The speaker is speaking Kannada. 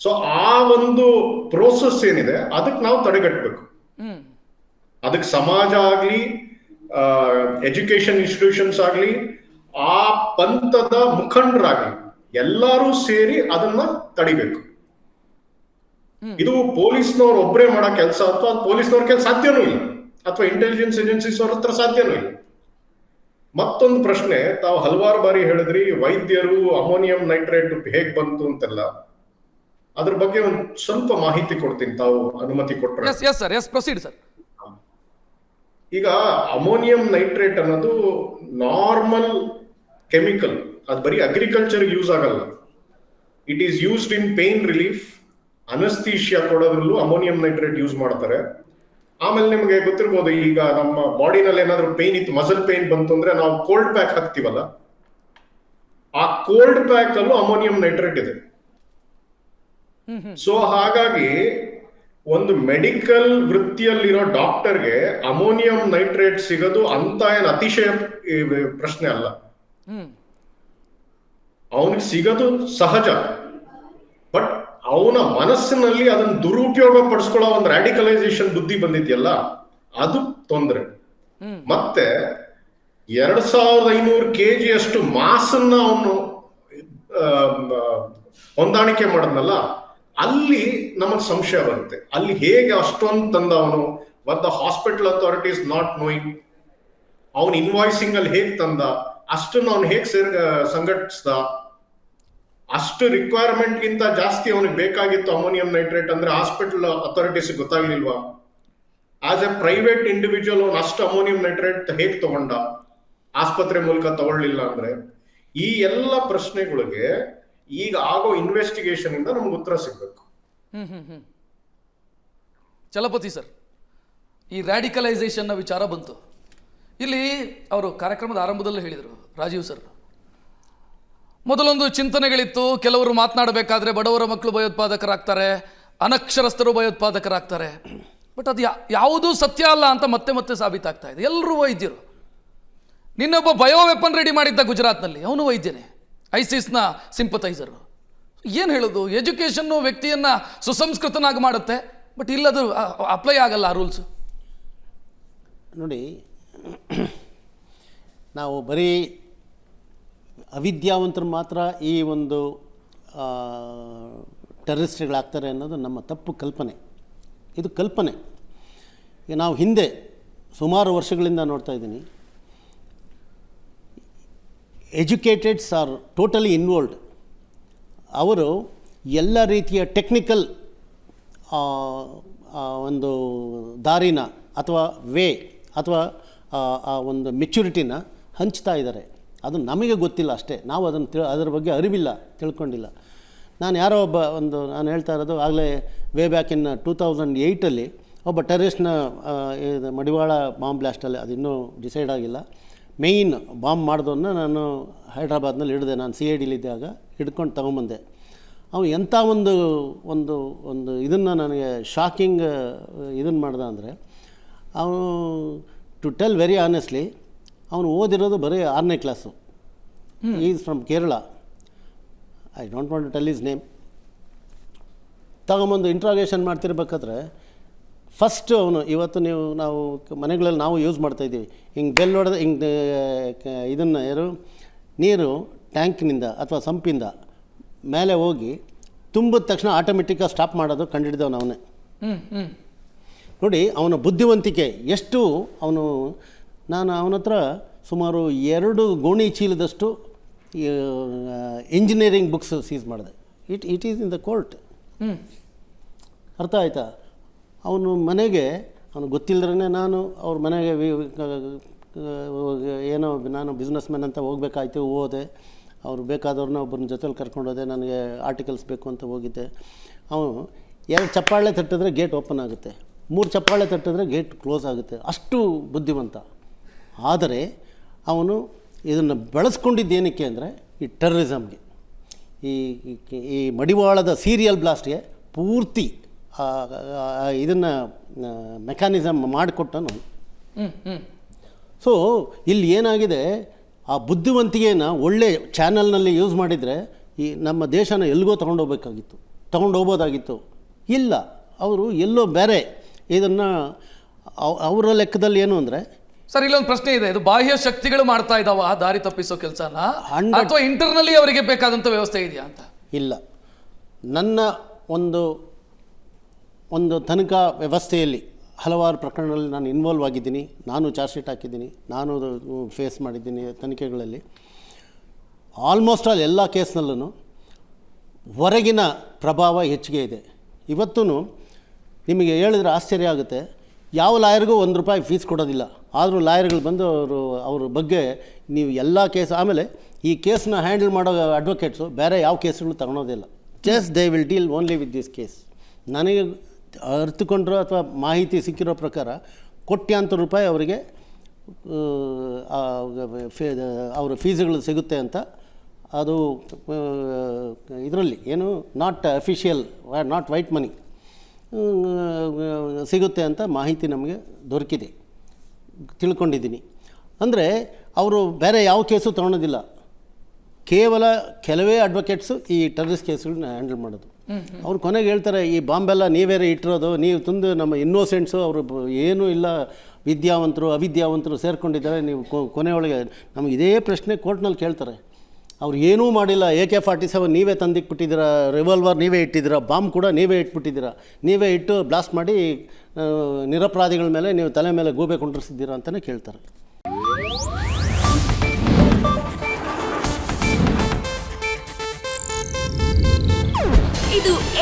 ಸೊ ಆ ಒಂದು ಪ್ರೋಸೆಸ್ ಏನಿದೆ ಅದಕ್ಕೆ ನಾವು ತಡೆಗಟ್ಟಬೇಕು ಅದಕ್ಕೆ ಸಮಾಜ ಆಗ್ಲಿ ಎಜುಕೇಶನ್ ಇನ್ಸ್ಟಿಟ್ಯೂಷನ್ಸ್ ಆಗ್ಲಿ ಆ ಪಂಥದ ಮುಖಂಡರಾಗ್ಲಿ ಎಲ್ಲರೂ ಸೇರಿ ಅದನ್ನ ತಡಿಬೇಕು. ಇದು ಪೊಲೀಸ್ನವ್ರು ಒಬ್ಬರೇ ಮಾಡೋ ಕೆಲಸ ಅಥವಾ ಪೊಲೀಸ್ನವ್ರ ಕೆಲಸ ಸಾಧ್ಯನೂ ಇಲ್ಲ ಅಥವಾ ಇಂಟೆಲಿಜೆನ್ಸ್ ಏಜೆನ್ಸೀಸ್ ಅವ್ರ ಹತ್ರ ಸಾಧ್ಯನೂ ಇಲ್ಲ. ಮತ್ತೊಂದು ಪ್ರಶ್ನೆ ತಾವು ಹಲವಾರು ಬಾರಿ ಹೇಳಿದ್ರಿ ವೈದ್ಯರು ಅಮೋನಿಯಂ ನೈಟ್ರೇಟ್ ಹೇಗ್ ಬಂತು ಅಂತೆಲ್ಲ. ಅದ್ರ ಬಗ್ಗೆ ಒಂದು ಸ್ವಲ್ಪ ಮಾಹಿತಿ ಕೊಡ್ತೀನಿ ತಾವು ಅನುಮತಿ ಕೊಟ್ಟರೆ yes sir yes proceed sir ಈಗ ಅಮೋನಿಯಂ ನೈಟ್ರೇಟ್ ಅನ್ನೋದು ನಾರ್ಮಲ್ ಕೆಮಿಕಲ್. ಅದು ಬರೀ ಅಗ್ರಿಕಲ್ಚರ್ ಯೂಸ್ ಆಗಲ್ಲ. It is used in pain relief anaesthesia ಕೊಡೋದ್ರಲ್ಲೂ ammonium nitrate use ಮಾಡ್ತಾರೆ. ಆಮೇಲೆ ನಿಮಗೆ ಗೊತ್ತಿರ್ಬೋದು ಈಗ ನಮ್ಮ ಬಾಡಿನಲ್ಲಿ ಏನಾದರೂ ಪೇನ್ ಇತ್ತು ಮಸಲ್ ಪೇನ್ ಬಂತು ಅಂದ್ರೆ ನಾವು ಕೋಲ್ಡ್ ಪ್ಯಾಕ್ ಹಾಕ್ತಿವಲ್ಲ? ಆ ಕೋಲ್ಡ್ ಪ್ಯಾಕ್ ಅಲ್ಲೂ ಅಮೋನಿಯಂ ನೈಟ್ರೇಟ್ ಇದೆ. ಸೊ ಹಾಗಾಗಿ ಒಂದು ಮೆಡಿಕಲ್ ವೃತ್ತಿಯಲ್ಲಿರೋ ಡಾಕ್ಟರ್ಗೆ ಅಮೋನಿಯಂ ನೈಟ್ರೇಟ್ ಸಿಗೋದು ಅಂತ ಏನು ಅತಿಶಯ ಪ್ರಶ್ನೆ ಅಲ್ಲ. ಅವನಿಗೆ ಸಿಗೋದು ಸಹಜ. ಬಟ್ ಅವನ ಮನಸ್ಸಿನಲ್ಲಿ ಅದನ್ನ ದುರುಪಯೋಗ ಪಡಿಸ್ಕೊಳ್ಳೋ ಒಂದು ರ್ಯಾಡಿಕಲೈಸೇಷನ್ ಬುದ್ಧಿ ಬಂದಿದೆಯಲ್ಲ, ಅದು ತೊಂದರೆ. ಮತ್ತೆ ಎರಡ್ ಸಾವಿರದ ಐನೂರು ಕೆ ಅಷ್ಟು ಮಾಸನ್ನ ಅವನು ಹೊಂದಾಣಿಕೆ ಮಾಡದ್ನಲ್ಲ ಅಲ್ಲಿ ನಮಗೆ ಸಂಶಯ ಬರುತ್ತೆ. ಅಲ್ಲಿ ಹೇಗೆ ಅಷ್ಟೊಂದು ತಂದ ಅವನು but the hospital authorities not knowing ಅವನ್ ಇನ್ವಾಯ್ಸಿಂಗ್ ಅಲ್ಲಿ ಹೇಗೆ ತಂದ, ಅಷ್ಟನ್ನು ಅವನು ಹೇಗೆ ಸೇರ್ ಸಂಘಟಿಸ್ದ. ಅಷ್ಟು ರಿಕ್ವೈರ್ಮೆಂಟ್ ಗಿಂತ ಜಾಸ್ತಿ ಅವನಿಗೆ ಬೇಕಾಗಿತ್ತು ಅಮೋನಿಯಂ ನೈಟ್ರೇಟ್ ಅಂದ್ರೆ ಹಾಸ್ಪಿಟಲ್ ಅಥಾರಿಟೀಸ್ ಗೊತ್ತಾಗ್ಲಿಲ್ವಾ? ಆಸ್ ಎ ಪ್ರೈವೇಟ್ ಇಂಡಿವಿಜುವಲ್ ಅವನು ಅಷ್ಟು ಅಮೋನಿಯಂ ನೈಟ್ರೇಟ್ ಹೇಗೆ ತಗೊಂಡ? ಆಸ್ಪತ್ರೆ ಮೂಲಕ ತಗೊಳ್ಳಿಲ್ಲ ಅಂದ್ರೆ. ಈ ಎಲ್ಲ ಪ್ರಶ್ನೆಗಳಿಗೆ ಈಗ ಆಗೋ ಇನ್ವೆಸ್ಟಿಗೇಷನ್ ಇಂದ ನಮ್ಗೆ ಉತ್ತರ ಸಿಗ್ಬೇಕು. ಚಲಪತಿ ಸರ್, ಈ ರ್ಯಾಡಿಕಲೈಸೇಷನ್ನ ವಿಚಾರ ಬಂತು. ಇಲ್ಲಿ ಅವರು ಕಾರ್ಯಕ್ರಮದ ಆರಂಭದಲ್ಲೇ ಹೇಳಿದರು, ರಾಜೀವ್ ಸರ್. ಮೊದಲೊಂದು ಚಿಂತನೆಗಳಿತ್ತು, ಕೆಲವರು ಮಾತನಾಡಬೇಕಾದ್ರೆ ಬಡವರ ಮಕ್ಕಳು ಭಯೋತ್ಪಾದಕರಾಗ್ತಾರೆ, ಅನಕ್ಷರಸ್ಥರು ಭಯೋತ್ಪಾದಕರಾಗ್ತಾರೆ. ಬಟ್ ಅದು ಯಾವುದೂ ಸತ್ಯ ಅಲ್ಲ ಅಂತ ಮತ್ತೆ ಮತ್ತೆ ಸಾಬೀತಾಗ್ತಾ ಇದೆ. ಎಲ್ಲರೂ ವೈದ್ಯರು. ನಿನ್ನೊಬ್ಬ ಬಯೋ ವೆಪನ್ ರೆಡಿ ಮಾಡಿದ್ದ ಗುಜರಾತ್ನಲ್ಲಿ, ಅವನು ವೈದ್ಯನೇ. ಐಸಿಸ್ನ ಸಿಂಪತೈಸರು ಏನು ಹೇಳೋದು? ಎಜುಕೇಷನ್ನು ವ್ಯಕ್ತಿಯನ್ನು ಸುಸಂಸ್ಕೃತನಾಗಿ ಮಾಡುತ್ತೆ, ಬಟ್ ಇಲ್ಲದು ಅಪ್ಲೈ ಆಗಲ್ಲ ಆ ರೂಲ್ಸು. ನೋಡಿ, ನಾವು ಬರೀ ಅವಿದ್ಯಾವಂತರು ಮಾತ್ರ ಈ ಒಂದು ಟೆರರಿಸ್ಟ್ಗಳಾಗ್ತಾರೆ ಅನ್ನೋದು ನಮ್ಮ ತಪ್ಪು ಕಲ್ಪನೆ. ಇದು ಕಲ್ಪನೆ. ನಾವು ಹಿಂದೆ ಸುಮಾರು ವರ್ಷಗಳಿಂದ ನೋಡ್ತಾ ಇದ್ದೀನಿ. ಎಜುಕೇಟೆಡ್ಸ್ ಆರ್ ಟೋಟಲಿ ಇನ್ವಾಲ್ವ್ಡ್ ಅವರು ಎಲ್ಲ ರೀತಿಯ ಟೆಕ್ನಿಕಲ್ ಒಂದು ದಾರಿನ ಅಥವಾ ವೇ ಅಥವಾ ಆ, ಒಂದು ಮೆಚ್ಯೂರಿಟಿನ ಹಂಚ್ತಾ ಇದ್ದಾರೆ. ಅದು ನಮಗೆ ಗೊತ್ತಿಲ್ಲ ಅಷ್ಟೇ. ನಾವು ಅದನ್ನು ತಿಳ್ ಅದರ ಬಗ್ಗೆ ಅರಿವಿಲ್ಲ ತಿಳ್ಕೊಂಡಿಲ್ಲ. ನಾನು ಯಾರೋ ಒಬ್ಬ ಒಂದು ನಾನು ಹೇಳ್ತಾ ಇರೋದು ಆಗಲೇ way back in two thousand ಏಯ್ಟಲ್ಲಿ ಒಬ್ಬ ಟೆರರಿಸ್ಟ್ನ ಮಡಿವಾಳ ಬಾಂಬ್ ಬ್ಲಾಸ್ಟಲ್ಲಿ ಅದು ಇನ್ನೂ ಡಿಸೈಡ್ ಆಗಿಲ್ಲ. ಮೇಯ್ನ್ ಬಾಂಬ್ ಮಾಡಿದವನ್ನ ನಾನು ಹೈದ್ರಾಬಾದ್ನಲ್ಲಿ ಹಿಡಿದೆ. ನಾನು ಸಿ ಐ ಡಿಲಿದ್ದಾಗ ಹಿಡ್ಕೊಂಡು ತೊಗೊಂಬಂದೆ. ಅವನು ಎಂಥ ಒಂದು ಒಂದು ಒಂದು ಇದನ್ನು ನನಗೆ ಶಾಕಿಂಗ್ ಇದನ್ನು ಮಾಡ್ದ ಅಂದರೆ ಅವನು ಟು ಟೆಲ್ ವೆರಿ ಆನೆಸ್ಟ್ಲಿ ಅವನು ಓದಿರೋದು ಬರೀ ಆರನೇ class is from Kerala I don't want to tell his name ತಗೊಂಬಂದು ಇಂಟ್ರಾಗೇಷನ್ ಮಾಡ್ತಿರ್ಬೇಕಾದ್ರೆ ಫಸ್ಟ್ ಅವನು ಇವತ್ತು ನೀವು ನಾವು ಮನೆಗಳಲ್ಲಿ ನಾವು ಯೂಸ್ ಮಾಡ್ತಾಯಿದ್ದೀವಿ ಹಿಂಗೆ ಬೆಲ್ ಹೊಡೆದ ಹಿಂಗೆ ಇದನ್ನು ಯಾರು? ನೀರು ಟ್ಯಾಂಕ್ನಿಂದ ಅಥವಾ ಸಂಪಿಂದ ಮೇಲೆ ಹೋಗಿ ತುಂಬಿದ ತಕ್ಷಣ ಆಟೋಮೆಟಿಕ್ಕಾಗಿ ಸ್ಟಾಪ್ ಮಾಡೋದು ಕಂಡುಹಿಡಿದವನು ಅವನೇ. ನೋಡಿ ಅವನ ಬುದ್ಧಿವಂತಿಕೆ ಎಷ್ಟು ಅವನು ನಾನು ಅವನ ಹತ್ರ ಸುಮಾರು ಎರಡು ಗೋಣಿ ಚೀಲದಷ್ಟು ಇಂಜಿನಿಯರಿಂಗ್ ಬುಕ್ಸ್ ಸೀಸ್ ಮಾಡಿದೆ. It it is in the court ಹ್ಞೂ ಅರ್ಥ ಆಯ್ತಾ? ಅವನು ಮನೆಗೆ, ಅವನು ಗೊತ್ತಿಲ್ಲದ್ರೆ ನಾನು ಅವ್ರ ಮನೆಗೆ ಏನೋ ನಾನು ಬಿಸ್ನೆಸ್ ಮ್ಯಾನ್ ಅಂತ ಹೋಗ್ಬೇಕಾಯ್ತು, ಹೋದೆ. ಅವ್ರು ಬೇಕಾದವ್ರನ್ನ ಒಬ್ಬರನ್ನ ಜೊತೆಲಿ ಕರ್ಕೊಂಡು ಹೋದೆ ನನಗೆ ಆರ್ಟಿಕಲ್ಸ್ ಬೇಕು ಅಂತ ಹೋಗಿದ್ದೆ. ಅವನು ಎರಡು ಚಪ್ಪಾಳೆ ತಟ್ಟಿದ್ರೆ ಗೇಟ್ ಓಪನ್ ಆಗುತ್ತೆ. ಮೂರು ಚಪ್ಪಾಳೆ ತಟ್ಟಿದ್ರೆ ಗೇಟ್ ಕ್ಲೋಸ್ ಆಗುತ್ತೆ. ಅಷ್ಟು ಬುದ್ಧಿವಂತ. ಆದರೆ ಅವನು ಇದನ್ನು ಬೆಳೆಸ್ಕೊಂಡಿದ್ದೇನಕ್ಕೆ ಅಂದರೆ, ಈ ಟೆರ್ರಿಸಮ್ಗೆ ಈ- ಈ ಮಡಿವಾಳದ ಸೀರಿಯಲ್ ಬ್ಲಾಸ್ಟ್ಗೆ ಪೂರ್ತಿ ಇದನ್ನು ಮೆಕ್ಯಾನಿಸಮ್ ಮಾಡಿಕೊಟ್ಟನು ಹ್ಞೂ ಹ್ಞೂ ಸೊ ಇಲ್ಲಿ ಏನಾಗಿದೆ ಆ ಬುದ್ಧಿವಂತಿಕೆಯನ್ನು ಒಳ್ಳೆ ಚಾನಲ್ನಲ್ಲಿ ಯೂಸ್ ಮಾಡಿದರೆ ಈ ನಮ್ಮ ದೇಶನ ಎಲ್ಲಿಗೋ ತೊಗೊಂಡೋಗ್ಬೇಕಾಗಿತ್ತು ತೊಗೊಂಡೋಗ್ಬೋದಾಗಿತ್ತು. ಇಲ್ಲ ಅವರು ಎಲ್ಲೋ ಬೇರೆ ಇದನ್ನು ಅವರ ಲೆಕ್ಕದಲ್ಲಿ ಏನು ಅಂದರೆ ಸರ್ ಇಲ್ಲೊಂದು ಪ್ರಶ್ನೆ ಇದೆ ಇದು ಬಾಹ್ಯ ಶಕ್ತಿಗಳು ಮಾಡ್ತಾ ಇದಾವ ದಾರಿ ತಪ್ಪಿಸೋ ಕೆಲಸನ? ಅಥವಾ ಇಂಟರ್ನಲ್ಲಿ ಅವರಿಗೆ ಬೇಕಾದಂಥ ವ್ಯವಸ್ಥೆ ಇದೆಯಾ ಅಂತ? ಇಲ್ಲ. ನನ್ನ ಒಂದು ಒಂದು ತನಿಖಾ ವ್ಯವಸ್ಥೆಯಲ್ಲಿ ಹಲವಾರು ಪ್ರಕರಣಗಳಲ್ಲಿ ನಾನು ಇನ್ವಾಲ್ವ್ ಆಗಿದ್ದೀನಿ. ನಾನು ಚಾರ್ಜ್ ಶೀಟ್ ಹಾಕಿದ್ದೀನಿ. ನಾನು ಫೇಸ್ ಮಾಡಿದ್ದೀನಿ ತನಿಖೆಗಳಲ್ಲಿ. ಆಲ್ಮೋಸ್ಟ್ ಆಲ್ ಎಲ್ಲ ಕೇಸ್ನಲ್ಲೂ ಹೊರಗಿನ ಪ್ರಭಾವ ಹೆಚ್ಚಿಗೆ ಇದೆ. ಇವತ್ತೂ ನಿಮಗೆ ಹೇಳಿದ್ರೆ ಆಶ್ಚರ್ಯ ಆಗುತ್ತೆ. ಯಾವ ಲಾಯರ್ಗೂ ಒಂದು ರೂಪಾಯಿ ಫೀಸ್ ಕೊಡೋದಿಲ್ಲ. ಆದರೂ ಲಾಯರ್ಗಳು ಬಂದು ಅವರು, ಅವ್ರ ಬಗ್ಗೆ ನೀವು ಎಲ್ಲ ಕೇಸ್, ಆಮೇಲೆ ಈ ಕೇಸನ್ನ ಹ್ಯಾಂಡಲ್ ಮಾಡೋ ಅಡ್ವೊಕೇಟ್ಸು ಬೇರೆ ಯಾವ ಕೇಸ್ಗಳು ತಗೊಳೋದಿಲ್ಲ just they will deal only with this case ನನಗೆ ಅರ್ಥಕೊಂಡ್ರು ಅಥವಾ ಮಾಹಿತಿ ಸಿಕ್ಕಿರೋ ಪ್ರಕಾರ ಕೋಟ್ಯಾಂತರ ರೂಪಾಯಿ ಅವರಿಗೆ ಅವರ ಫೀಸ್ಗಳು ಸಿಗುತ್ತೆ ಅಂತ ಅದು ಇದರಲ್ಲಿ ಏನು not official not white money ಸಿಗುತ್ತೆ ಅಂತ ಮಾಹಿತಿ ನಮಗೆ ದೊರಕಿದೆ. ತಿಳ್ಕೊಂಡಿದ್ದೀನಿ. ಅಂದರೆ ಅವರು ಬೇರೆ ಯಾವ ಕೇಸು ತೊಗೊಳೋದಿಲ್ಲ. ಕೇವಲ ಕೆಲವೇ ಅಡ್ವೊಕೇಟ್ಸು ಈ ಟೆರರಿಸ್ಟ್ ಕೇಸ್ಗಳನ್ನ ಹ್ಯಾಂಡಲ್ ಮಾಡೋದು. ಅವ್ರು ಕೊನೆಗೆ ಹೇಳ್ತಾರೆ, ಈ ಬಾಂಬೆಲ್ಲ ನೀವೇ ಇಟ್ಟಿರೋದು, ನೀವು ತುಂದು ನಮ್ಮ ಇನ್ನೋಸೆಂಟ್ಸು ಅವರು ಏನೂ ಇಲ್ಲ, ವಿದ್ಯಾವಂತರು, ಅವಿದ್ಯಾವಂತರು ಸೇರ್ಕೊಂಡಿದ್ದಾರೆ, ನೀವು ಕೊನೆಯೊಳಗೆ ನಮಗೆ ಇದೇ ಪ್ರಶ್ನೆ ಕೋರ್ಟ್ನಲ್ಲಿ ಕೇಳ್ತಾರೆ. ಅವ್ರು ಏನೂ ಮಾಡಿಲ್ಲ, ಎ ಕೆ ಫಾರ್ಟಿ ಸೆವೆನ್ ನೀವೇ ತಂದಿಕ್ಬಿಟ್ಟಿದ್ದೀರಾ ರಿವಾಲ್ವರ್ ನೀವೇ ಇಟ್ಟಿದ್ದೀರಾ, ಬಾಂಬ್ ಕೂಡ ನೀವೇ ಇಟ್ಬಿಟ್ಟಿದ್ದೀರಾ, ನೀವೇ ಇಟ್ಟು ಬ್ಲಾಸ್ಟ್ ಮಾಡಿ ನಿರಪರಾಧಿಗಳ ಮೇಲೆ ನೀವು ತಲೆ ಮೇಲೆ ಗೂಬೆ ಕುಂಡ್ರಿಸಿದ್ದೀರಾ ಅಂತಲೇ ಕೇಳ್ತಾರೆ.